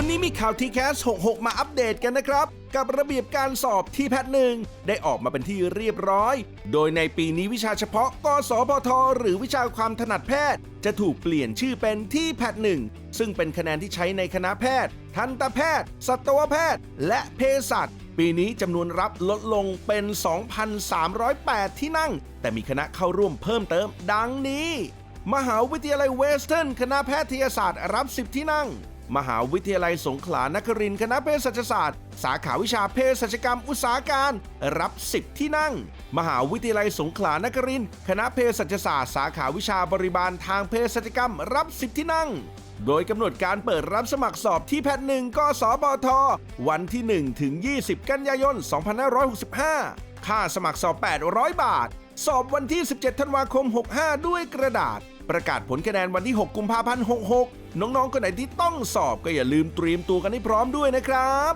วันนี้มีข่าวทีแคส66 มาอัปเดตกันนะครับ กับระเบียบการสอบที่แพทหนึ่งได้ออกมาเป็นที่เรียบร้อย โดยในปีนี้วิชาเฉพาะกสพท หรือวิชาความถนัดแพทย์ จะถูกเปลี่ยนชื่อเป็นที่แพทหนึ่งซึ่งเป็นคะแนนที่ใช้ในคณะแพทย์ ทันตแพทย์ สัตวแพทย์ และเภสัชปีนี้จำนวนรับลดลงเป็น 2,308 ที่นั่ง แต่มีคณะเข้าร่วมเพิ่มเติมดังนี้ มหาวิทยาลัยเวสเทิร์นคณะแพทยศาสตร์รับ 10 ที่นั่ง มหาวิทยาลัยสงขลานครินทร์คณะเภสัชศาสตร์ สาขาวิชาเภสัชกรรมอุตสาหการ รับ 10 ที่นั่ง มหาวิทยาลัยสงขลานครินทร์คณะเภสัชศาสตร์ สาขาวิชาบริบาลทางเภสัชกรรม รับ 10 ที่นั่ง โดยกำหนดการเปิดรับสมัครสอบที่แพทย์หนึ่งกสบท วันที่ 1 ถึง 20 กันยายน 2565 ค่าสมัครสอบ 800 บาท สอบวันที่ 17 ธันวาคม 65 ด้วยกระดาษ ประกาศผลคะแนนวันที่ 6 กุมภาพันธ์ 66 น้องๆคนไหนที่ต้องสอบก็อย่าลืมเตรียมตัวกันให้พร้อมด้วยนะครับ